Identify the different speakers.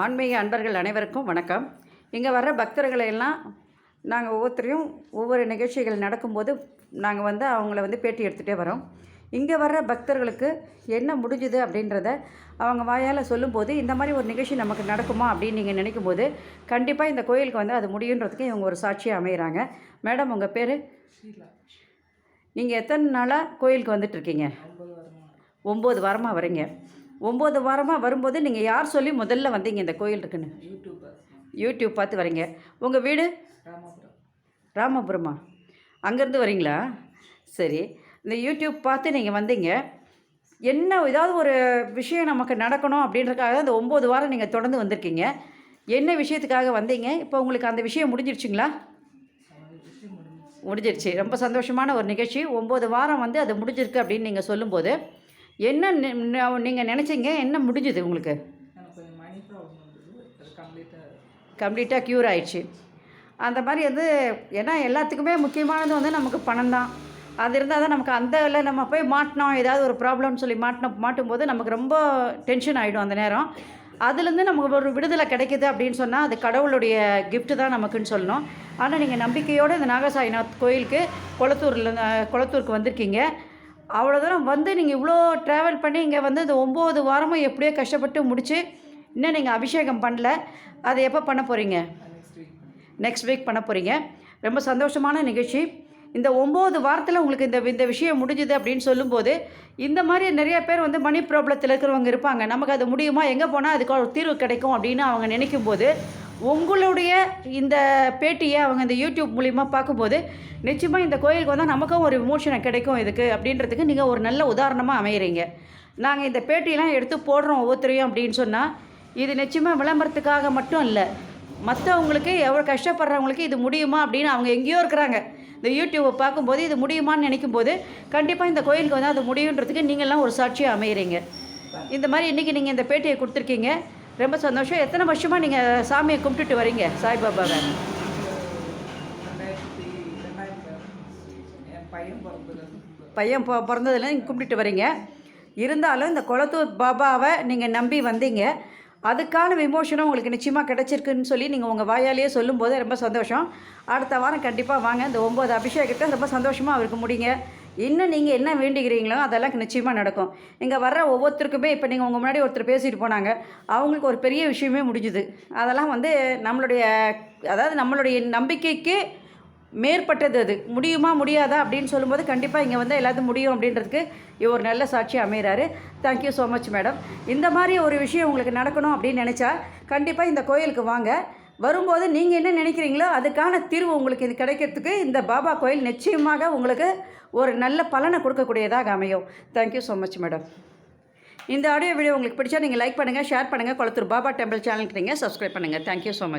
Speaker 1: ஆன்மீக அன்பர்கள் அனைவருக்கும் வணக்கம். இங்கே வர்ற பக்தர்களை எல்லாம் நாங்கள் ஒவ்வொருத்தரையும் ஒவ்வொரு நிகழ்ச்சிகள் நடக்கும்போது நாங்கள் வந்து அவங்கள வந்து பேட்டி எடுத்துகிட்டே வரோம். இங்கே வர்ற பக்தர்களுக்கு என்ன முடிஞ்சுது அப்படின்றத அவங்க வாயால் சொல்லும்போது இந்த மாதிரி ஒரு நிகழ்ச்சி நமக்கு நடக்குமா அப்படின்னு நீங்கள் நினைக்கும் போது கண்டிப்பாக இந்த கோயிலுக்கு வந்து அது முடியுன்றதுக்கு இவங்க ஒரு சாட்சியாக அமைகிறாங்க மேடம் உங்கள் பேர்? நீங்கள் எத்தனை நாளாக கோயிலுக்கு வந்துட்டுருக்கீங்க ஒம்பது வாரமாக வரீங்க. ஒம்பது வாரமாக வரும்போது நீங்கள் யார் சொல்லி முதல்ல வந்தீங்க இந்த கோயில் இருக்குன்னு?
Speaker 2: யூடியூபர்
Speaker 1: யூடியூப் பார்த்து வரீங்க. உங்கள் வீடு?
Speaker 2: ராமபுரம்.
Speaker 1: ராமபுரமா? அங்கேருந்து வரீங்களா? சரி. இந்த யூடியூப் பார்த்து நீங்கள் வந்தீங்க. என்ன ஏதாவது ஒரு விஷயம் நமக்கு நடக்கணும் அப்படின்றதுக்காக இந்த ஒம்பது வாரம் நீங்கள் தொடர்ந்து வந்திருக்கீங்க. என்ன விஷயத்துக்காக வந்தீங்க? இப்போ உங்களுக்கு அந்த விஷயம் முடிஞ்சிருச்சுங்களா? முடிஞ்சிருச்சு. ரொம்ப சந்தோஷமான ஒரு நிகழ்ச்சி. ஒம்பது வாரம் வந்து அது முடிஞ்சிருக்கு அப்படின்னு நீங்கள் சொல்லும்போது என்ன நீங்கள் நினச்சிங்க? என்ன முடிஞ்சுது உங்களுக்கு?
Speaker 2: கம்ப்ளீட்டாக
Speaker 1: க்யூர் ஆயிடுச்சு. அந்த மாதிரி வந்து ஏன்னா எல்லாத்துக்குமே முக்கியமானது வந்து நமக்கு பணம் தான். அது இருந்தால் தான் நமக்கு அந்த இதில் நம்ம போய் மாட்டினோம் ஏதாவது ஒரு ப்ராப்ளம்னு சொல்லி மாட்டின மாட்டும்போது நமக்கு ரொம்ப டென்ஷன் ஆகிடும் அந்த நேரம். அதுலேருந்து நமக்கு ஒரு விடுதலை கிடைக்குது அப்படின்னு சொன்னால் அது கடவுளுடைய gift தான் நமக்குன்னு சொல்லணும். ஆனால் நீங்கள் நம்பிக்கையோடு இந்த நாகசாயிநாத் கோயிலுக்கு குளத்தூரில் குளத்தூருக்கு வந்திருக்கீங்க. அவ்வளோ தூரம் வந்து நீங்கள் இவ்வளோ ட்ராவல் பண்ணி இங்கே வந்து இந்த ஒம்பது வாரமும் எப்படியோ கஷ்டப்பட்டு முடிச்சு இன்னும் நீங்கள் அபிஷேகம் பண்ணல. அதை எப்போ பண்ண போகிறீங்க
Speaker 2: நெக்ஸ்ட் வீக்
Speaker 1: நெக்ஸ்ட் வீக் பண்ண போகிறீங்க ரொம்ப சந்தோஷமான நிகழ்ச்சி. இந்த ஒம்பது வாரத்தில் உங்களுக்கு இந்த இந்த விஷயம் முடிஞ்சுது அப்படின்னு சொல்லும்போது இந்த மாதிரி நிறைய பேர் வந்து மணி ப்ராப்ளத்தில் இருக்கிறவங்க இருப்பாங்க. நமக்கு அது முடியுமா? எங்கே போனால் அதுக்கு ஒரு தீர்வு கிடைக்கும் அப்படின்னு அவங்க நினைக்கும் போது உங்களுடைய இந்த பேட்டியை அவங்க இந்த யூடியூப் மூலிமா பார்க்கும்போது நிச்சயமாக இந்த கோயிலுக்கு வந்தால் நமக்கும் ஒரு விமோசனம் கிடைக்கும் இதுக்கு அப்படின்றதுக்கு நீங்கள் ஒரு நல்ல உதாரணமாக அமையிறீங்க. நாங்கள் இந்த பேட்டியெல்லாம் எடுத்து போடுறோம் ஒவ்வொருத்தரையும் அப்படின்னு சொன்னால் இது நிச்சயமாக விளம்பரத்துக்காக மட்டும் இல்லை. மற்றவங்களுக்கு எவ்வளோ கஷ்டப்படுறவங்களுக்கு இது முடியுமா அப்படின்னு அவங்க எங்கேயோ இருக்கிறாங்க. இந்த யூடியூப்பை பார்க்கும்போது இது முடியுமான்னு நினைக்கும் போது கண்டிப்பாக இந்த கோயிலுக்கு வந்து அது முடியுன்றதுக்கு நீங்கள்லாம் ஒரு சாட்சியாக அமையிறீங்க. இந்த மாதிரி இன்றைக்கி நீங்கள் இந்த பேட்டியை கொடுத்துருக்கீங்க. ரொம்ப சந்தோஷம். எத்தனை வருஷமாக நீங்கள் சாமியை கும்பிட்டுட்டு வரீங்க சாய்பாபாவை
Speaker 2: பையன்
Speaker 1: பையன் பிறந்ததுல நீங்கள் கும்பிட்டுட்டு வரீங்க. இருந்தாலும் இந்த குளத்தூர் பாபாவை நீங்கள் நம்பி வந்தீங்க. அதுக்கான விமோசனம் உங்களுக்கு நிச்சயமாக கிடச்சிருக்குன்னு சொல்லி நீங்கள் உங்கள் வாயாலேயே சொல்லும்போது ரொம்ப சந்தோஷம். அடுத்த வாரம் கண்டிப்பாக வாங்க. இந்த ஒம்பது அபிஷேகத்தை ரொம்ப சந்தோஷமாக அவருக்கு முடிங்க. இன்னும் நீங்கள் என்ன வேண்டுகிறீங்களோ அதெல்லாம் நிச்சயமாக நடக்கும். இங்கே வர்ற ஒவ்வொருத்தருக்குமே இப்போ நீங்கள் உங்கள் முன்னாடி ஒருத்தர் பேசிட்டு போனாங்க. அவங்களுக்கு ஒரு பெரிய விஷயமே முடிஞ்சுது. அதெல்லாம் வந்து நம்மளுடைய அதாவது நம்மளுடைய நம்பிக்கைக்கு மேற்பட்டது அது. முடியுமா முடியாதா அப்படின்னு சொல்லும்போது கண்டிப்பாக இங்கே வந்து எல்லாத்தையும் முடியும் அப்படின்றதுக்கு இவர் ஒரு நல்ல சாட்சி அமைகிறாரு thank you so much madam இந்த மாதிரி ஒரு விஷயம் உங்களுக்கு நடக்கணும் அப்படின்னு நினச்சா கண்டிப்பாக இந்த கோயிலுக்கு வாங்க. வரும்போது நீங்கள் என்ன நினைக்கிறீங்களோ அதுக்கான தீர்வு உங்களுக்கு இது கிடைக்கிறதுக்கு இந்த பாபா கோயில் நிச்சயமாக உங்களுக்கு ஒரு நல்ல பலனை கொடுக்கக்கூடியதாக அமையும். Thank you so much madam இந்த ஆடியோ வீடியோ உங்களுக்கு பிடிச்சா நீங்கள் லைக் பண்ணுங்கள் ஷேர் பண்ணுங்கள் குளத்தூர் பாபா டெம்பிள் சேனலுக்கு நீங்கள் சப்ஸ்கிரைப் பண்ணுங்கள் தேங்க்யூ ஸோ மச்